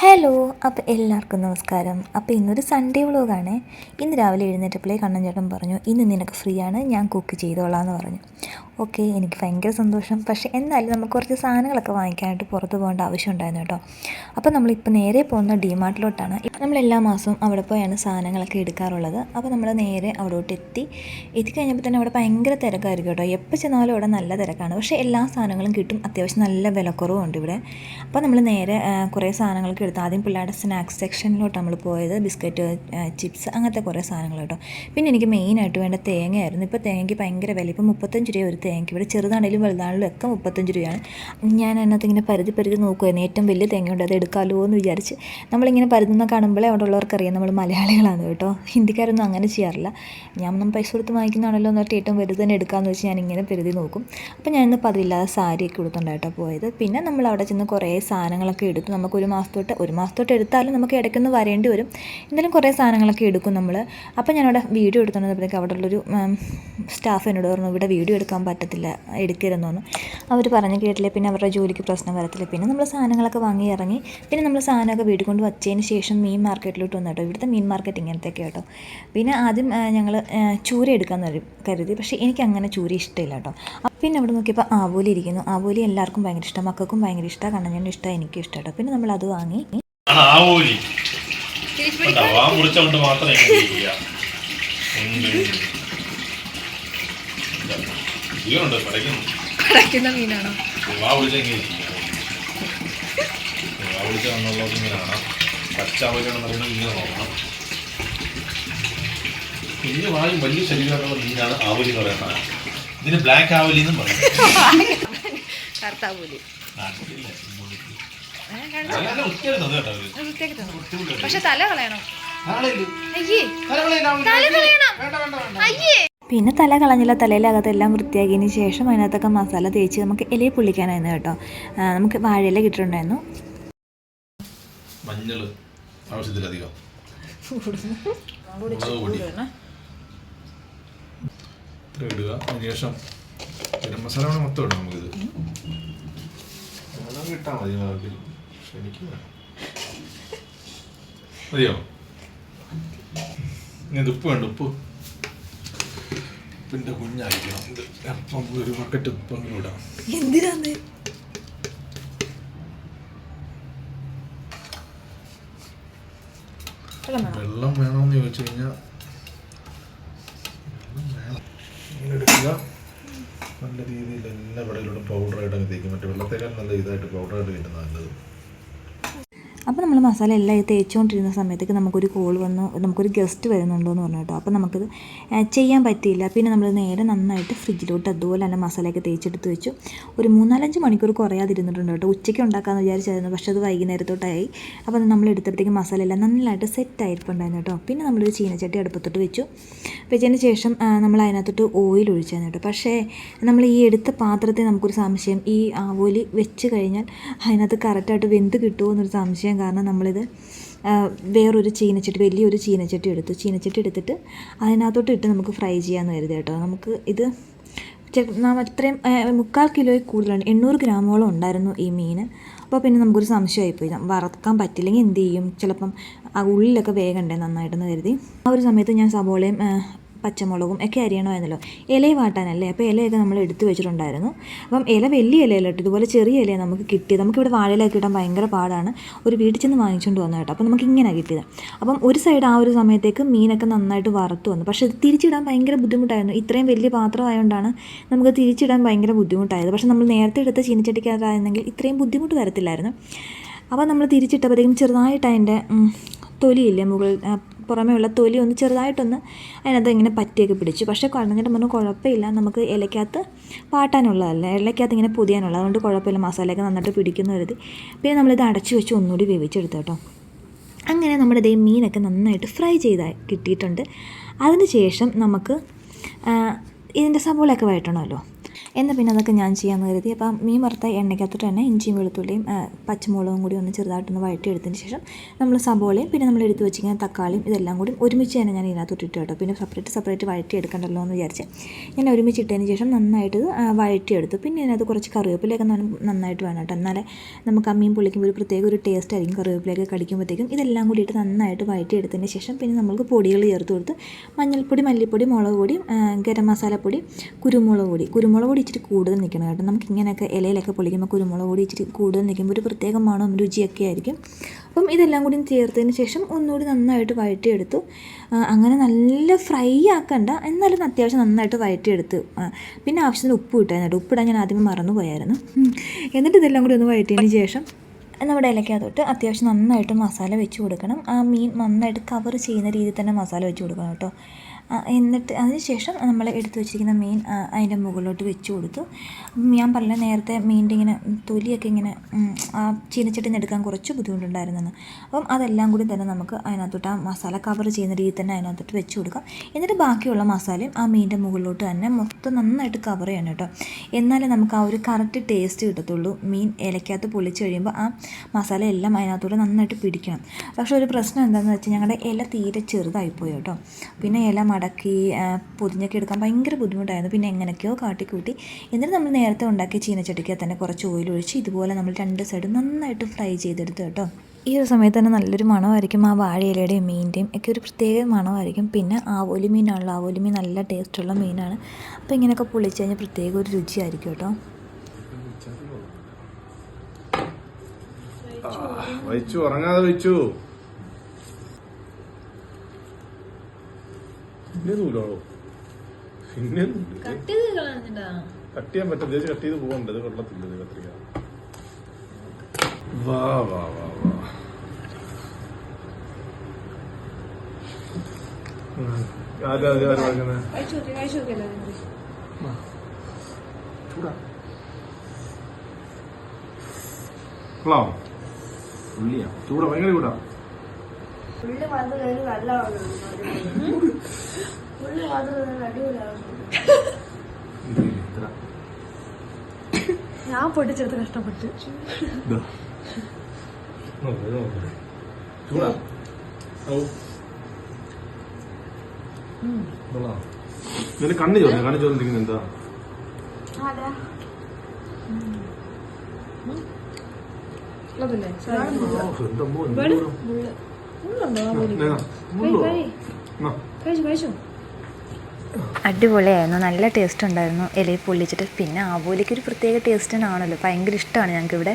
Hello അപ്പോൾ എല്ലാവർക്കും നമസ്കാരം. അപ്പോൾ ഇന്നൊരു സൺഡേ വ്ളോഗാണ് ഇന്ന് രാവിലെ എഴുന്നേറ്റപ്പോഴേ കണ്ണൻ ചേട്ടൻ പറഞ്ഞു ഇന്ന് നിനക്ക് ഫ്രീ ആണ് ഞാൻ കുക്ക് ചെയ്തോളാം എന്ന് പറഞ്ഞു. ഓക്കെ എനിക്ക് ഭയങ്കര സന്തോഷം. പക്ഷേ എന്നാലും നമുക്ക് കുറച്ച് സാധനങ്ങളൊക്കെ വാങ്ങിക്കാനായിട്ട് പുറത്ത് പോകേണ്ട ആവശ്യം ഉണ്ടായിരുന്നു കേട്ടോ. അപ്പോൾ നമ്മളിപ്പോൾ നേരെ പോകുന്ന ഡിമാർട്ടിലോട്ടാണ്. നമ്മൾ എല്ലാ മാസവും അവിടെ പോയാണ് സാധനങ്ങളൊക്കെ എടുക്കാറുള്ളത്. അപ്പോൾ നമ്മൾ നേരെ അവിടോട്ട് എത്തി. എത്തിക്കഴിഞ്ഞപ്പോൾ തന്നെ അവിടെ ഭയങ്കര തിരക്കായിരിക്കും കേട്ടോ. എപ്പോൾ ചെന്നാലും അവിടെ നല്ല തിരക്കാണ്. പക്ഷേ എല്ലാ സാധനങ്ങളും കിട്ടും. അത്യാവശ്യം നല്ല വിലക്കുറവുണ്ട് ഇവിടെ. അപ്പോൾ നമ്മൾ നേരെ കുറേ സാധനങ്ങളൊക്കെ എടുത്തു. ആദ്യം പിള്ളേരുടെ സ്നാക്സ് സെക്ഷനിലോട്ട് നമ്മൾ പോയത്. ബിസ്ക്കറ്റ് ചിപ്സ് അങ്ങനത്തെ കുറേ സാധനങ്ങൾ കേട്ടോ. പിന്നെ എനിക്ക് മെയിനായിട്ട് വേണ്ട തേങ്ങയായിരുന്നു. ഇപ്പോൾ തേങ്ങയ്ക്ക് ഭയങ്കര വില. ഇപ്പോൾ മുപ്പത്തഞ്ച് രൂപ ഒരു തേങ്ങയ്ക്ക്. ഇവിടെ ചെറുതാണെങ്കിലും വലുതാണെങ്കിലും ഒക്കെ മുപ്പത്തഞ്ച് രൂപയാണ്. ഞാൻ അതിനകത്ത് ഇങ്ങനെ പരുതി പരുതി നോക്കുമായിരുന്നു ഏറ്റവും വലിയ തേങ്ങ ഉണ്ട് അത് എടുക്കാമല്ലോ എന്ന് വിചാരിച്ച് നമ്മളിങ്ങനെ പരുതുന്ന കാണുമ്പോഴേ അവിടെ ഉള്ളവർക്കറിയാം നമ്മൾ മലയാളികളാണ് കേട്ടോ. ഹിന്ദിക്കാരൊന്നും അങ്ങനെ ചെയ്യാറില്ല. ഞാൻ നമ്മൾ പൈസ കൊടുത്ത് വാങ്ങിക്കുന്നതാണല്ലോ എന്ന് പറഞ്ഞിട്ട് ഏറ്റവും വലുത് തന്നെ എടുക്കാമെന്ന് വെച്ച് ഞാനിങ്ങനെ പെരുതി നോക്കും. അപ്പോൾ ഞാൻ ഇന്ന് പതിവില്ലാതെ സാരിയൊക്കെ കൊടുത്തുണ്ടായിട്ടോ പോയത്. പിന്നെ നമ്മൾ അവിടെ ചെന്ന് കുറേ സാധനങ്ങളൊക്കെ എടുത്തു. നമുക്ക് ഒരു മാസത്തോട്ട് ഒരു മാസത്തോട്ട് എടുത്താലും നമുക്ക് ഇടയ്ക്കൊന്ന് വരേണ്ടി വരും. എന്തായാലും കുറേ സാധനങ്ങളൊക്കെ എടുക്കും നമ്മൾ അപ്പോൾ ഞാനവിടെ വീഡിയോ എടുത്തുകൊണ്ടിരുന്നപ്പോഴേക്ക് അവിടെ ഉള്ളൊരു സ്റ്റാഫ് എന്നോട് പറഞ്ഞു ഇവിടെ വീഡിയോ എടുക്കാൻ പറ്റത്തില്ല എടുക്കരുതെന്നൊന്നും അവർ പറഞ്ഞ് കേട്ടില്ല പിന്നെ അവരുടെ ജോലിക്ക് പ്രശ്നം വരത്തില്ല പിന്നെ നമ്മൾ സാധനങ്ങളൊക്കെ വാങ്ങി ഇറങ്ങി പിന്നെ നമ്മൾ സാധനമൊക്കെ വീട് കൊണ്ട് വച്ചതിന് ശേഷം മീൻ മാർക്കറ്റിലോട്ട് വന്നു കേട്ടോ. ഇവിടുത്തെ മീൻ മാർക്കറ്റ് ഇങ്ങനത്തെയൊക്കെ കേട്ടോ. പിന്നെ ആദ്യം ഞങ്ങൾ ചൂര എടുക്കാൻ കരുതി. പക്ഷേ എനിക്ക് അങ്ങനെ ചൂര ഇഷ്ടമില്ല കേട്ടോ. പിന്നെ അവിടെ നോക്കിയപ്പോൾ ആവോലി ഇരിക്കുന്നു. ആവോലി എല്ലാവർക്കും ഭയങ്കര ഇഷ്ടം. മക്കൾക്കും ഭയങ്കര ഇഷ്ടമാണ് കണ്ണഞ്ഞന്റെ ഇഷ്ടം. എനിക്കും ഇഷ്ടം കേട്ടോ. പിന്നെ നമ്മൾ അത് വാങ്ങി ആവോലി. കണ്ടോ, നോക്കണം. കുഞ്ഞു വായും വലിയ ശരീരമുള്ള മീനാണ് ആവലി എന്ന് പറയുന്നത്. ഇതിന് ബ്ലാക്ക് ആവലി എന്നും പറയും. കറുത്താവൂലി. പക്ഷെ തല കളയണം. തല അയ്യേ. പിന്നെ തല കളഞ്ഞില്ല തലയിലകത്ത് എല്ലാം വൃത്തിയാക്കിയതിന് ശേഷം അതിനകത്തൊക്കെ മസാല തേച്ച് നമുക്ക് ഇലയിൽ പൊള്ളിക്കാനായിരുന്നു കേട്ടോ. നമുക്ക് വാഴയില കിട്ടിയിട്ടുണ്ടായിരുന്നു മഞ്ഞൾ ആവശ്യത്തിലധികം. മുളക് പൊടി. ഇത്ര ഇടുക. അതിനുശേഷം ഗരം മസാല വേണം മൊത്തം ഇടാം നമുക്കിത് മുളക് ഇട്ടാൽ മതി മുളകിൽ പക്ഷെ എനിക്ക് വേണം. മതിയോ? ഇനി ഇത് ഉപ്പ് വേണ്ട ഉപ്പ്. ഉപ്പിന്റെ കുഞ്ഞായിരിക്കണം. ഇത് അപ്പം ഒരു ബക്കറ്റ് എന്തിനാന്ന്? വെള്ളം വേണമെന്ന് ചോദിച്ചു കഴിഞ്ഞാൽ ഇങ്ങനെ എടുക്കുക. നല്ല രീതിയിൽ എല്ലാ കടയിലൂടെ പൗഡറായിട്ട് അങ്ങ് തേക്കും. മറ്റേ വെള്ളത്തേക്കാൾ നല്ല ഇതായിട്ട് പൗഡറായിട്ട് കിട്ടുന്നത് നല്ലത്. അപ്പോൾ നമ്മൾ മസാല എല്ലാം ഇത് തേച്ചുകൊണ്ടിരുന്ന സമയത്തേക്ക് നമുക്കൊരു കോൾ വന്നു നമുക്കൊരു ഗസ്റ്റ് വരുന്നുണ്ടോ എന്ന് പറഞ്ഞു കേട്ടോ. അപ്പോൾ നമുക്കത് ചെയ്യാൻ പറ്റിയില്ല. പിന്നെ നമ്മൾ നേരെ നന്നായിട്ട് ഫ്രിഡ്ജിലോട്ട് അതുപോലെ തന്നെ മസാലയൊക്കെ തേച്ചെടുത്ത് വെച്ചു. ഒരു മൂന്നാലഞ്ച് മണിക്കൂർ കുറയാതിരുന്നിട്ടുണ്ട് കേട്ടോ. ഉച്ചയ്ക്ക് ഉണ്ടാക്കാമെന്ന് വിചാരിച്ചായിരുന്നു പക്ഷേ അത് വൈകുന്നേരത്തോട്ടായി. അപ്പോൾ നമ്മൾ എടുത്തപ്പോഴത്തേക്ക് മസാല എല്ലാം നന്നായിട്ട് സെറ്റ് ആയിരിക്കുന്നുണ്ടായിരുന്നു കേട്ടോ. പിന്നെ നമ്മളൊരു ചീനച്ചട്ടി അടുപ്പത്തോട്ട് വെച്ചു. വെച്ചതിന് ശേഷം നമ്മൾ അതിനകത്തോട്ട് ഓയിൽ ഒഴിച്ചായിരുന്നു കേട്ടോ. പക്ഷേ നമ്മൾ ഈ എടുത്ത പാത്രത്തെ നമുക്കൊരു സംശയം ഈ ആവോലി വെച്ച് കഴിഞ്ഞാൽ അതിനകത്ത് കറക്റ്റായിട്ട് വെന്ത് കിട്ടുമോ എന്നൊരു സംശയം കാരണം നമ്മളിത് വേറൊരു ചീനച്ചട്ടി വലിയൊരു ചീനച്ചട്ടി എടുത്തു. ചീനച്ചട്ടി എടുത്തിട്ട് അതിനകത്തോട്ട് ഇട്ട് നമുക്ക് ഫ്രൈ ചെയ്യാമെന്ന് കരുതി കേട്ടോ. നമുക്ക് ഇത് നാം അത്രയും മുക്കാൽ കിലോയിൽ കൂടുതലാണ്. എണ്ണൂറ് ഗ്രാമോളം ഉണ്ടായിരുന്നു ഈ മീൻ. അപ്പോൾ പിന്നെ നമുക്കൊരു സംശയമായിപ്പോയി വറക്കാൻ പറ്റില്ലെങ്കിൽ എന്ത് ചെയ്യും? ചിലപ്പം ആ ഉള്ളിലൊക്കെ വേഗണ്ടേ നന്നായിട്ടെന്ന് കരുതി. ആ ഒരു സമയത്ത് ഞാൻ സബോളയും ആ, പച്ചമുളകും ഒക്കെ അരിയണമായിരുന്നല്ലോ ഇല വാട്ടാനല്ലേ. അപ്പോൾ ഇലയൊക്കെ നമ്മൾ എടുത്തു വെച്ചിട്ടുണ്ടായിരുന്നു. അപ്പം ഇല വലിയ ഇലയല്ല കേട്ടോ. ഇതുപോലെ ചെറിയ ഇലയാണ് നമുക്ക് കിട്ടിയത്. നമുക്കിവിടെ വാഴയിലൊക്കെ കിട്ടാൻ ഭയങ്കര പാടാണ്. ഒരു വീട്ടിൽ ചെന്ന് വാങ്ങിച്ചുകൊണ്ട് വന്നു കേട്ടോ. അപ്പോൾ നമുക്ക് ഇങ്ങനെ കിട്ടിയത്. അപ്പം ഒരു സൈഡ് ആ ഒരു സമയത്തേക്ക് മീനൊക്കെ നന്നായിട്ട് വറുത്തു വന്നു. പക്ഷേ തിരിച്ചിടാൻ ഭയങ്കര ബുദ്ധിമുട്ടായിരുന്നു. ഇത്രയും വലിയ പാത്രമായതുകൊണ്ടാണ് നമുക്ക് തിരിച്ചിടാൻ ഭയങ്കര ബുദ്ധിമുട്ടായത്. പക്ഷേ നമ്മൾ നേരത്തെ എടുത്ത ചീനിച്ചട്ടിക്കകത്തായിരുന്നെങ്കിൽ ഇത്രയും ബുദ്ധിമുട്ട് വരത്തില്ലായിരുന്നു അപ്പോൾ നമ്മൾ തിരിച്ചിട്ടപ്പോഴത്തേക്കും ചെറുതായിട്ട് അതിന്റെ തൊലിയില്ലേ മുകൾ പുറമേ ഉള്ള തൊലി ഒന്ന് ചെറുതായിട്ടൊന്ന് അതിനകത്ത് ഇങ്ങനെ പറ്റിയൊക്കെ പിടിച്ചു. പക്ഷേ കുഴഞ്ഞിട്ട് പറഞ്ഞു കുഴപ്പമില്ല നമുക്ക് ഇലക്കകത്ത് പാട്ടാനുള്ളതല്ല ഇലക്കകത്ത് ഇങ്ങനെ പുതിയാനുള്ളത് അതുകൊണ്ട് കുഴപ്പമില്ല മസാലയൊക്കെ നന്നായിട്ട് പിടിക്കുന്ന കരുതി പിന്നെ നമ്മളിത് അടച്ചു വെച്ച് ഒന്നുകൂടി വേവിച്ചെടുത്തു കേട്ടോ. അങ്ങനെ നമ്മുടെ ഇതേ മീനൊക്കെ നന്നായിട്ട് ഫ്രൈ ചെയ്ത കിട്ടിയിട്ടുണ്ട്. അതിന് ശേഷം നമുക്ക് ഇതിന്റെ സബോളയൊക്കെ വഴറ്റണമല്ലോ. എന്നാൽ പിന്നെ അതൊക്കെ ഞാൻ ചെയ്യാമെന്ന് കരുതി. അപ്പം മീൻ വറുത്ത എണ്ണയ്ക്കകത്തോട്ട് തന്നെ ഇഞ്ചിയും വെളുത്തുള്ളിയും പച്ചമുളകും കൂടി ഒന്ന് ചെറുതായിട്ടൊന്ന് വഴറ്റിയെടുത്തതിന് ശേഷം നമ്മൾ സബോളയും പിന്നെ നമ്മൾ എടുത്ത് വെച്ചിരിക്കുന്ന തക്കാളിയും ഇതെല്ലാം കൂടി ഒരുമിച്ച് തന്നെ ഞാൻ ഇതിനകത്തോട്ട് ഇട്ട് കേട്ടോ. പിന്നെ സെപ്പറേറ്റ് സെപ്പറേറ്റ് വഴറ്റിയെടുക്കണ്ടല്ലോ എന്ന് വിചാരിച്ച് ഞാൻ ഒരുമിച്ച് ഇട്ടതിന് ശേഷം നന്നായിട്ട് വഴറ്റിയെടുത്തു. പിന്നെ ഇതിനകത്ത് കുറച്ച് കറിവേപ്പിലയൊക്കെ നന്നായിട്ട് വേണം കേട്ടോ. എന്നാലേ നമുക്ക് ആ മീൻ പൊളിക്കുമ്പോൾ ഒരു പ്രത്യേക ഒരു ടേസ്റ്റ് ആയിരിക്കും കറിവേപ്പിലയൊക്കെ കടിക്കുമ്പോഴത്തേക്കും. ഇതെല്ലാം കൂടിയിട്ട് നന്നായിട്ട് വഴറ്റിയെടുത്തതിന് ശേഷം പിന്നെ നമുക്ക് പൊടികൾ ചേർത്ത് കൊടുത്ത് മഞ്ഞൾപ്പൊടി മല്ലിപ്പൊടി മുളക് പൊടി ഗരം മസാലപ്പൊടി കുരുമുളക് പൊടി. കുരുമുളക് ഇച്ചിരി കൂടുതൽ നിൽക്കണം കേട്ടോ. നമുക്ക് ഇങ്ങനെയൊക്കെ ഇലയിലൊക്കെ പൊളിക്കുമ്പോൾ കുരുമുളക് പൊടി ഇച്ചിരി കൂടുതൽ നിൽക്കുമ്പോൾ ഒരു പ്രത്യേക മണവും രുചിയൊക്കെ ആയിരിക്കും. അപ്പം ഇതെല്ലാം കൂടി ചേർത്തതിന് ശേഷം ഒന്നുകൂടി നന്നായിട്ട് വഴറ്റിയെടുത്തു. അങ്ങനെ നല്ല ഫ്രൈ ആക്കണ്ട. എന്നാലും അത്യാവശ്യം നന്നായിട്ട് വഴറ്റിയെടുത്ത്. പിന്നെ ആവശ്യത്തിന് ഉപ്പ് കിട്ടായിരുന്നു ഉപ്പിടാൻ ഞാൻ ആദ്യമേ മറന്നു പോയായിരുന്നു. എന്നിട്ട് ഇതെല്ലാം കൂടി ഒന്ന് വഴറ്റിയതിന് ശേഷം നമ്മുടെ ഇലക്കകത്തോട്ട് അത്യാവശ്യം നന്നായിട്ട് മസാല വെച്ച് കൊടുക്കണം. ആ മീൻ നന്നായിട്ട് കവർ ചെയ്യുന്ന രീതിയിൽ തന്നെ മസാല വെച്ച് കൊടുക്കണം കേട്ടോ. എന്നിട്ട് അതിനുശേഷം നമ്മൾ എടുത്തു വെച്ചിരിക്കുന്ന മീൻ അതിന്റെ മുകളിലോട്ട് വെച്ച് കൊടുത്തു. ഞാൻ പറഞ്ഞ നേരത്തെ മീനിന്റെ ഇങ്ങനെ തൊലിയൊക്കെ ഇങ്ങനെ ആ ചീനച്ചട്ടിന് എടുക്കാൻ കുറച്ച് ബുദ്ധിമുട്ടുണ്ടായിരുന്നെന്ന്. അപ്പം അതെല്ലാം കൂടി തന്നെ നമുക്ക് അതിനകത്തോട്ട് ആ മസാല കവർ ചെയ്യുന്ന രീതിയിൽ തന്നെ അതിനകത്തോട്ട് വെച്ച് കൊടുക്കാം. എന്നിട്ട് ബാക്കിയുള്ള മസാലയും ആ മീനിന്റെ മുകളിലോട്ട് തന്നെ മൊത്തം നന്നായിട്ട് കവർ ചെയ്യണം കേട്ടോ. എന്നാലേ നമുക്ക് ആ ഒരു കറക്റ്റ് ടേസ്റ്റ് കിട്ടത്തുള്ളൂ. മീൻ ഇലക്കകത്ത് പൊളിച്ച് കഴിയുമ്പോൾ ആ മസാല എല്ലാം അതിനകത്തോട്ട് നന്നായിട്ട് പിടിക്കണം. പക്ഷേ ഒരു പ്രശ്നം എന്താണെന്ന് വെച്ചാൽ ഞങ്ങളുടെ ഇല തീരെ ചെറുതായിപ്പോയി കേട്ടോ. പിന്നെ ഇല മടക്കി പൊതിഞ്ഞൊക്കെ എടുക്കാൻ ഭയങ്കര ബുദ്ധിമുട്ടായിരുന്നു. പിന്നെ എങ്ങനെയൊക്കെയോ കാട്ടിക്കൂട്ടി. എന്നിട്ട് നമ്മൾ നേരത്തെ ഉണ്ടാക്കിയ ചീനച്ചട്ടിക്ക് തന്നെ കുറച്ച് ഓയിൽ ഒഴിച്ച് ഇതുപോലെ നമ്മൾ രണ്ട് സൈഡും നന്നായിട്ട് ഫ്രൈ ചെയ്തെടുത്തു കേട്ടോ. ഈ ഒരു സമയത്ത് തന്നെ നല്ലൊരു മണമായിരിക്കും. ആ വാഴയിലയുടെയും മീനിന്റെയും ഒക്കെ ഒരു പ്രത്യേക മണമായിരിക്കും. പിന്നെ ആവോലി മീനാണല്ലോ. ആവോലി മീൻ നല്ല ടേസ്റ്റുള്ള മീനാണ്. അപ്പോൾ ഇങ്ങനെയൊക്കെ പൊളിച്ച് കഴിഞ്ഞാൽ പ്രത്യേക ഒരു രുചിയായിരിക്കും കേട്ടോ. ഉറങ്ങാതെ വഹിച്ചു പിന്നെ നൂലാണോ പിന്നെ നൂൽ. കട്ട് ചെയ്യാൻ പറ്റും ചേച്ചി കട്ട് ചെയ്ത് പോകണ്ട ഇത് കൊള്ളത്തില്ല ഇത് കത്രിക. വാ വാ വാ വാ. ആരാ ആരാ പറയുന്നത്? ചൂടാ. കൊള്ളാമോ ഉള്ളിയാ. ചൂടാ ഭയങ്കര ചൂടാ. ഇത് ഞാൻ പൊട്ടിച്ചെടുത്ത് കഷ്ടപ്പെട്ട്. ഇതിന്റെ കണ്ണ് ചോദിച്ചു കണ്ണ് ചോദിച്ചിരിക്കുന്നത് എന്താ? കഴിച്ചു കഴിച്ചു. അടിപൊളിയായിരുന്നു. നല്ല ടേസ്റ്റ് ഉണ്ടായിരുന്നു. ഇലയിൽ പൊള്ളിച്ചിട്ട്. പിന്നെ ആവോലിക്ക് ഒരു പ്രത്യേക ടേസ്റ്റിനാണല്ലോ ഭയങ്കര ഇഷ്ടമാണ് ഞങ്ങൾക്കിവിടെ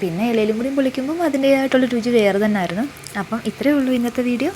പിന്നെ ഇലയിലും കൂടി പൊള്ളിക്കുമ്പം അതിന്റേതായിട്ടുള്ള രുചി വേറെ തന്നെ ആയിരുന്നു അപ്പം ഇത്രയേ ഉള്ളൂ ഇന്നത്തെ വീഡിയോ